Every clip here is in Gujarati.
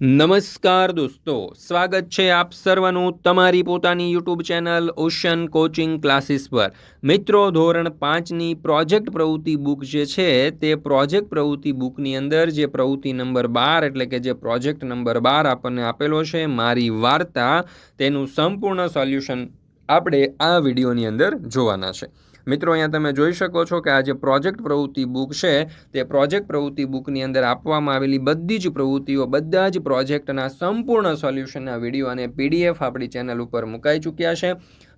નમસ્કાર દોસ્તો, સ્વાગત છે આપ સર્વનું તમારી પોતાની YouTube channel ocean coaching classes પર. મિત્રો, ધોરણ પાંચની પ્રોજેક્ટ પ્રવૃત્તિ બુક જે છે, તે પ્રોજેક્ટ પ્રવૃત્તિ બુકની અંદર જે પ્રવૃત્તિ નંબર બાર એટલે કે જે પ્રોજેક્ટ નંબર બાર આપણને આપેલો છે, મારી વાર્તા, તેનું સંપૂર્ણ સોલ્યુશન આપણે આ વિડીયોની અંદર જોવાના છે. મિત્રો, અહીંયા તમે જોઈ શકો છો કે આ જે પ્રોજેક્ટ પ્રવૃત્તિ બુક છે, તે પ્રોજેક્ટ પ્રવૃત્તિ બુકની અંદર આપવામાં આવેલી બધી જ પ્રવૃત્તિઓ, બધા જ પ્રોજેક્ટના સંપૂર્ણ સોલ્યુશનના વીડિયો અને પીડીએફ આપણી ચેનલ ઉપર મુકાઈ ચૂક્યા છે.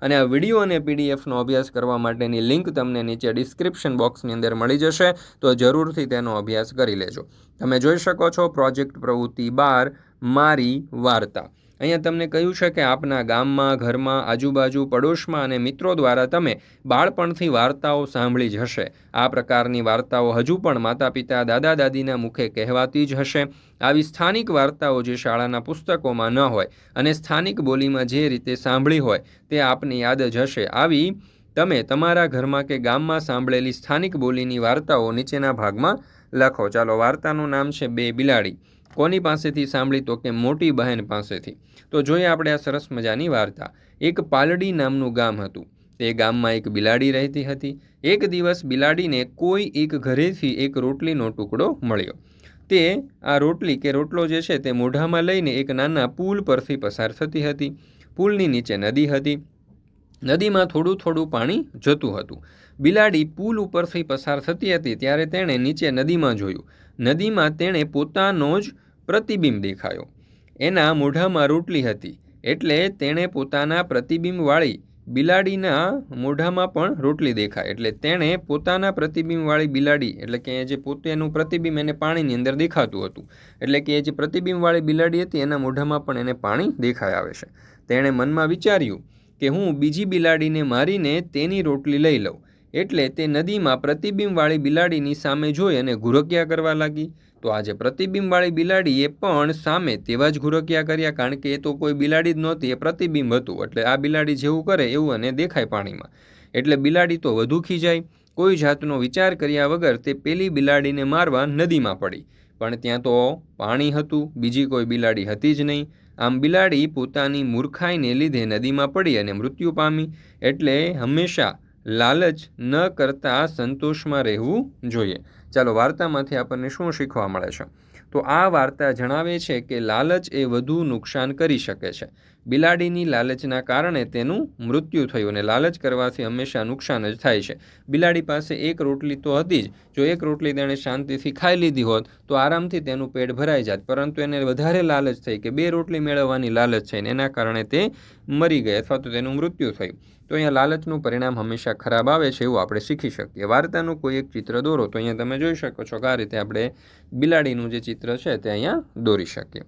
અને આ વીડિયો અને પીડીએફનો અભ્યાસ કરવા માટેની લિંક તમને નીચે ડિસ્ક્રિપ્શન બોક્સની અંદર મળી જશે, તો જરૂરથી તેનો અભ્યાસ કરી લેજો. તમે જોઈ શકો છો પ્રોજેક્ટ પ્રવૃત્તિ બાર, મારી વાર્તા. અહીંયા તમને કહ્યું છે કે આપના ગામમાં, ઘરમાં, આજુબાજુ, પડોશમાં અને મિત્રો દ્વારા તમે બાળપણથી વાર્તાઓ સાંભળી જ હશે. આ પ્રકારની વાર્તાઓ હજુ પણ માતા પિતા દાદા દાદીના મુખે કહેવાતી જ હશે. આવી સ્થાનિક વાર્તાઓ જે શાળાના પુસ્તકોમાં ન હોય અને સ્થાનિક બોલીમાં જે રીતે સાંભળી હોય તે આપને યાદ જ હશે. આવી તમે તમારા ઘરમાં કે ગામમાં સાંભળેલી સ્થાનિક બોલીની વાર્તાઓ નીચેના ભાગમાં લખો. ચાલો, વાર્તાનું નામ છે બે બિલાડી. કોની પાસેથી સાંભળી તો કે મોટી બહેન પાસેથી? તો જોઈએ આપણે આ સરસ મજાની વાર્તા. એક પાલડી નામનું ગામ હતું. તે ગામમાં એક બિલાડી રહેતી હતી. એક દિવસ બિલાડીને કોઈ એક ઘરેથી એક રોટલીનો ટુકડો મળ્યો. તે આ રોટલી કે રોટલો જે છે તે મોઢામાં લઈને એક નાના પુલ પરથી પસાર થતી હતી. પુલની નીચે નદી હતી. નદીમાં થોડું થોડું પાણી જતું હતું. બિલાડી પુલ ઉપરથી પસાર થતી હતી ત્યારે તેણે નીચે નદીમાં જોયું. નદીમાં તેણે પોતાનો જ પ્રતિબિંબ દેખાયો. એના મોઢામાં રોટલી હતી, એટલે તેણે પોતાના પ્રતિબિંબવાળી બિલાડીના મોઢામાં પણ રોટલી દેખાય, એટલે તેણે પોતાના પ્રતિબિંબવાળી બિલાડી, એટલે કે જે પોતેનું પ્રતિબિંબ એને પાણીની અંદર દેખાતું હતું, એટલે કે જે પ્રતિબિંબવાળી બિલાડી હતી એના મોઢામાં પણ એને પાણી દેખાય આવે છે. તેણે મનમાં વિચાર્યું કે હું બીજી બિલાડીને મારીને તેની રોટલી લઈ લઉં. એટલે તે નદીમાં પ્રતિબિંબવાળી બિલાડીની સામે જોઈ અને ઘુરક્યા કરવા લાગી. તો આજે પ્રતિબિંબવાળી બિલાડીએ પણ સામે તેવા જ ઘુરક્યા કર્યા, કારણ કે એ તો કોઈ બિલાડી જ નહોતી, એ પ્રતિબિંબ હતું. એટલે આ બિલાડી જેવું કરે એવું અને દેખાય પાણીમાં. એટલે બિલાડી તો વધુ ખીજાય કોઈ જાતનો વિચાર કર્યા વગર તે પેલી બિલાડીને મારવા નદીમાં પડી. પણ ત્યાં તો પાણી હતું, બીજી કોઈ બિલાડી હતી જ નહીં. આમ બિલાડી પોતાની મૂર્ખાઈને લીધે નદીમાં પડી અને મૃત્યુ પામી એટલે હંમેશા લાલચ ન કરતાં સંતોષમાં રહેવું જોઈએ. ચાલો વાર્તામાંથી આપણને શું શીખવા મળે છે? તો આ વાર્તા જણાવે છે કે લાલચ એ વધુ નુકસાન કરી શકે છે. બિલાડીની લાલચના કારણે તેનું મૃત્યુ થયું અને લાલચ કરવાથી હંમેશા નુકસાન જ થાય છે. બિલાડી પાસે એક રોટલી તો હતી જ. જો એક રોટલી તેણે શાંતિથી ખાઈ લીધી હોત, તો આરામથી તેનું પેટ ભરાઈ જાત. પરંતુ એને વધારે લાલચ થઈ કે બે રોટલી મેળવવાની લાલચ છે એના કારણે તે મરી ગઈ અથવા તો તેનું મૃત્યુ થયું. તો અહીંયા લાલચનું પરિણામ હંમેશા ખરાબ આવે છે એવું આપણે શીખી શકીએ. વાર્તાનું કોઈ એક ચિત્ર દોરો તો અહીંયા તમે જોઈ શકો છો કે આ રીતે આપણે બિલાડીનું જે ચિત્ર છે તે અહીંયા દોરી શકીએ.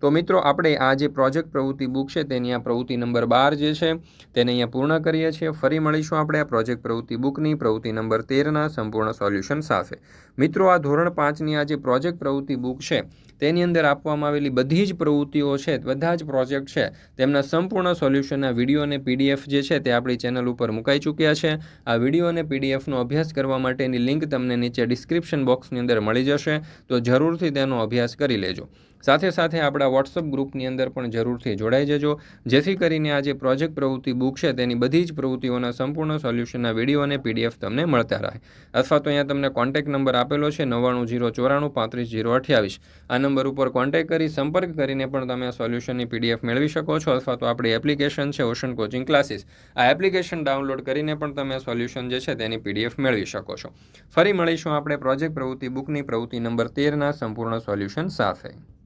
તો મિત્રો, આપણે આ જે પ્રોજેક્ટ પ્રવૃત્તિ બુક છે, તેની આ પ્રવૃત્તિ નંબર બાર જે છે, તેને અહીંયા પૂર્ણ કરીએ છીએ. ફરી મળીશું આપણે આ પ્રોજેક્ટ પ્રવૃત્તિ બુકની પ્રવૃત્તિ નંબર તેરના સંપૂર્ણ સોલ્યુશન સાથે. મિત્રો, આ ધોરણ પાંચની આ જે પ્રોજેક્ટ પ્રવૃત્તિ બુક છે, તેની અંદર આપવામાં આવેલી બધી જ પ્રવૃત્તિઓ છે, બધા જ પ્રોજેક્ટ છે, તેમના સંપૂર્ણ સોલ્યુશનના વીડિયો અને પીડીએફ જે છે, તે આપણી ચેનલ ઉપર મુકાઈ ચૂક્યા છે. આ વીડિયો અને પીડીએફનો અભ્યાસ કરવા માટેની લિંક તમને નીચે ડિસ્ક્રિપ્શન બોક્સની અંદર મળી જશે, તો જરૂરથી તેનો અભ્યાસ કરી લેજો. સાથે સાથે આપણા વોટ્સઅપ ગ્રુપની અંદર પણ જરૂરથી જોડાઈ જજો. જેથી કરીને આ જે પ્રોજેક્ટ પ્રવૃત્તિ બુક છે, તેની બધી જ પ્રવૃત્તિઓના સંપૂર્ણ સોલ્યુશનના વીડિયો અને પીડીએફ તમને મળતા રહે. અથવા તો અહીંયા તમને કોન્ટેક્ટ નંબર આપેલો છે, નવ્વાણું જીરો ચોરાણું પાંત્રીસ જીરો અઠ્યાવીસ. આ નંબર ઉપર કોન્ટેક્ટ કરી, સંપર્ક કરીને પણ તમે આ સોલ્યુશનની પીડીએફ મેળવી શકો છો, અથવા તો આપણી એપ્લિકેશન છે, ઓશન કોચિંગ ક્લાસીસ. આ એપ્લિકેશન ડાઉનલોડ કરીને પણ તમે સોલ્યુશન જે છે, તેની પીડીએફ મેળવી શકો છો. ફરી મળીશું આપણે પ્રોજેક્ટ પ્રવૃત્તિ બુકની પ્રવૃત્તિ નંબર તેરના સંપૂર્ણ સોલ્યુશન સાથે.